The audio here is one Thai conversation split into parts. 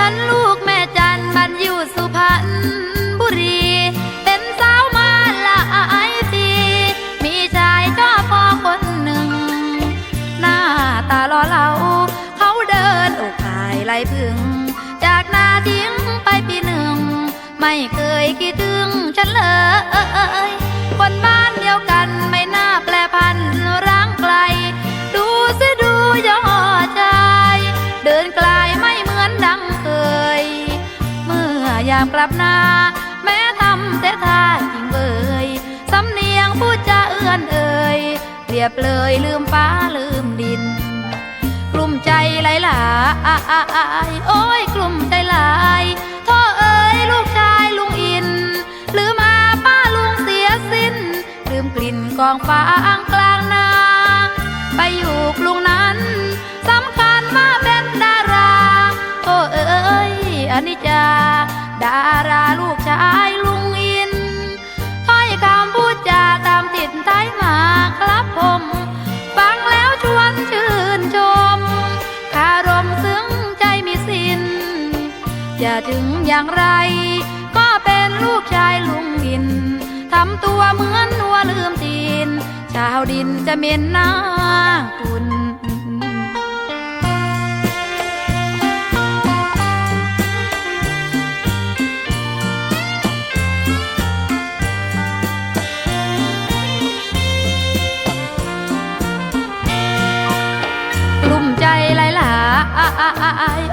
ฉันลูกแม่จันมันอยู่สุพรรณบุรี เป็นสาวมาหลายปีมีชายก็พอคนหนึ่ง หน้าตาล่อเหลาเขาเดินอกขายไหลพึ่ง จากนาทิ้งไปปีหนึ่ง ไม่เคยคิดถึงฉันเลยคนบ้าามกลับนา แม้ทำแต่ท่าจริงเบยสำเนียงพูดจาเอื้อนเอ่ยเปรียบเลยลืมฟ้าลืมดิน กลุ่มใจไหลหลายโอ้ยกลุ่มใจหลายท่อเอ้ยลูกชายลุงอิน ลืมอาป้าลุงเสียสิ้น ลืมกลิ่นกองฟ้างกลางนาไปอยู่กรุงนั้นสำคัญมาเป็นดารา โอ้เอ้ยอนิจจา ดาราลูกชายลุงอินถ้อยคำพูดจาตามติดท้ายมาครับผมฟังแล้วชวนชื่นชมคารมซึ้งใจมีสิ้นจะถึงอย่างไร ก็เป็นลูกชายลุงอินทำตัวเหมือนนัวลืมตีน ชาวดินจะเม็นหน้าคุณ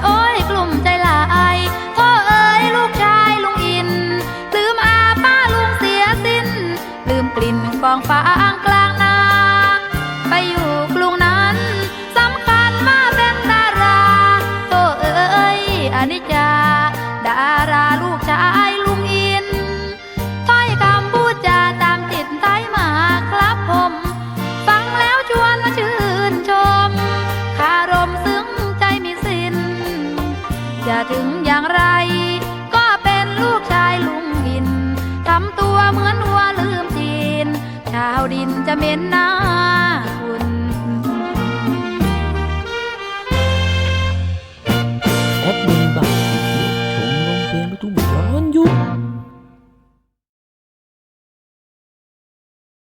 โอ้ยกลุ่มใจลายพ่อเอ้ยลูกชายลุงอิน ลืมอาป้าลุงเสียสิ้น ลืมกลิ่นกองฟางกลางนา ไปอยู่กรุงนั้นสำคัญมาเป็นดาราโตเอ้ยอันนี้จะ อย่างไร ก็เป็นลูกชายลุงอิน ทำตัวเหมือนวัวลืมจีน ชาวดินจะเหม็นหน้า